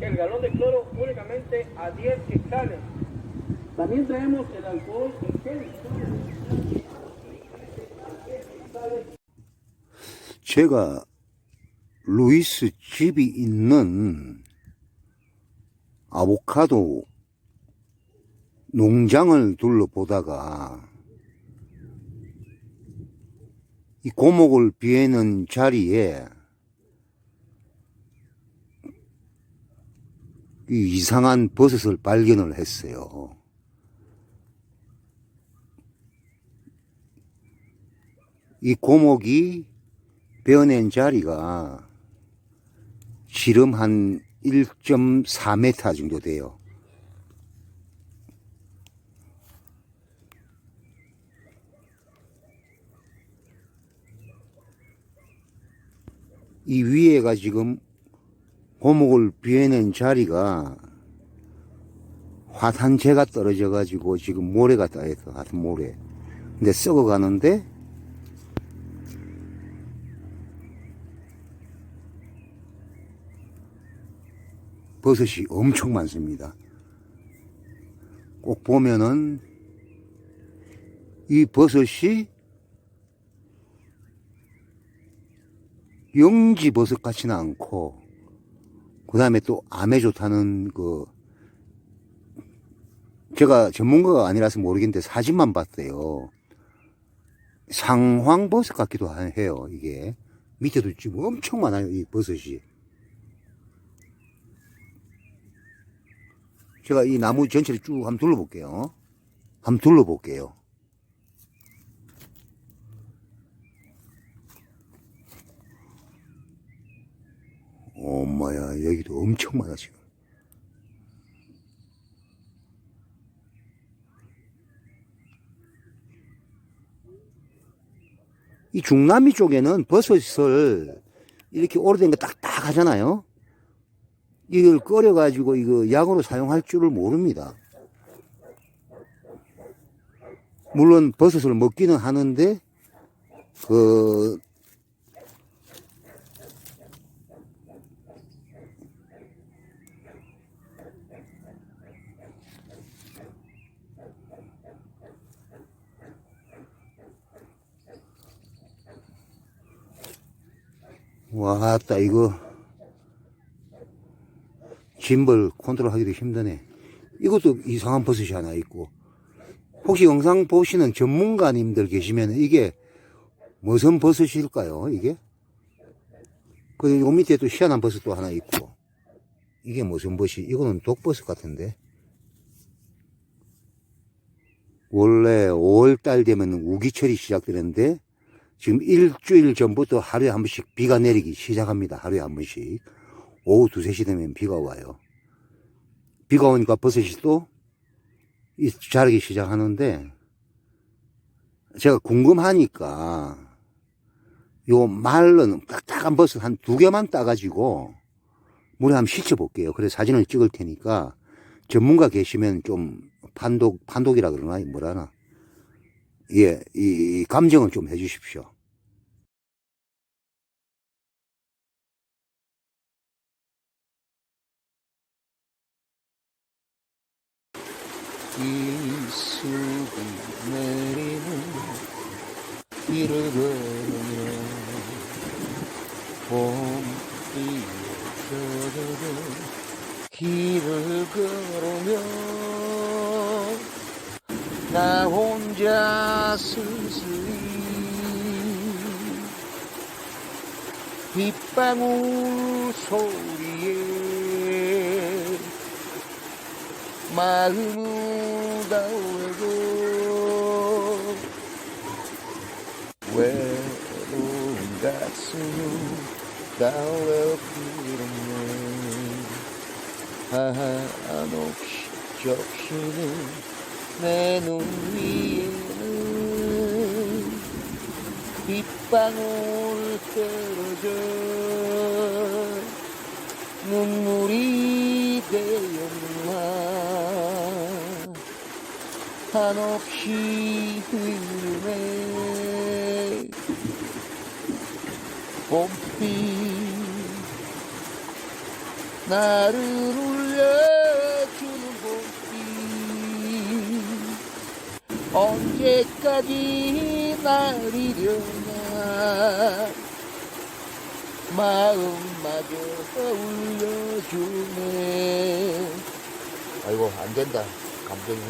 el galón de cloro únicamente a 10 quintales. También traemos el alcohol en gel. 제가 루이스 집이 있는 아보카도 농장을 둘러보다가 이 고목을 비애는 자리에 이 이상한 버섯을 발견을 했어요. 이 고목이 베어낸 자리가 지름 한 1.4m 정도 돼요. 이 위에가 지금 고목을 비워낸 자리가 화산재가 떨어져 가지고 지금 모래가 따있어 하여튼 모래. 근데 썩어 가는데 버섯이 엄청 많습니다. 꼭 보면은 이 버섯이 영지 버섯 같지는 않고 그 다음에 또 암에 좋다는 그 제가 전문가가 아니라서 모르겠는데 사진만 봤어요. 상황버섯 같기도 해요, 이게. 밑에도 지금 엄청 많아요, 이 버섯이. 제가 이 나무 전체를 쭉 한번 둘러볼게요. 한번 둘러볼게요. 엄마야, 여기도 엄청 많아, 지금. 이 중남미 쪽에는 버섯을 이렇게 오래된 거 딱딱 하잖아요. 이걸 끓여 가지고 이거 약으로 사용할 줄을 모릅니다. 물론 버섯을 먹기는 하는데, 그, 와따 이거. 짐벌 컨트롤 하기도 힘드네. 이것도 이상한 버섯이 하나 있고. 혹시 영상 보시는 전문가님들 계시면 이게 무슨 버섯일까요 이게? 그리고 요 밑에 또 희한한 버섯도 하나 있고. 이게 무슨 버섯이 이거는 독버섯 같은데. 원래 5월달 되면 우기철이 시작되는데 지금 일주일 전부터 하루에 한 번씩 비가 내리기 시작합니다. 하루에 한 번씩. 오후 2, 3시 되면 비가 와요. 비가 오니까 버섯이 또이 자라기 시작하는데 제가 궁금하니까 요 말른 딱딱한 버섯 한 두 개만 따가지고 물에 한번 씻어 볼게요. 그래서 사진을 찍을 테니까 전문가 계시면 좀 판독, 판독이라 그러나, 뭐라나. 예, 이, 이 감정을 좀 해주십시오. 이슬이 내리는 길을 걸으며 봄이 젖어든 길을 걸으며 나 혼자 쓸쓸히 빗방울 소리에 마음을 다우고 외로운 가슴을 다워부르네 한없이 적시는 내눈 위에는 빗방울 떨어져 눈물이 되었나? 한없이 흐르네. 봄빛 나를 울려 언제까지 나리려나? 마음마저 울려주네. 아이고 안 된다. 감정이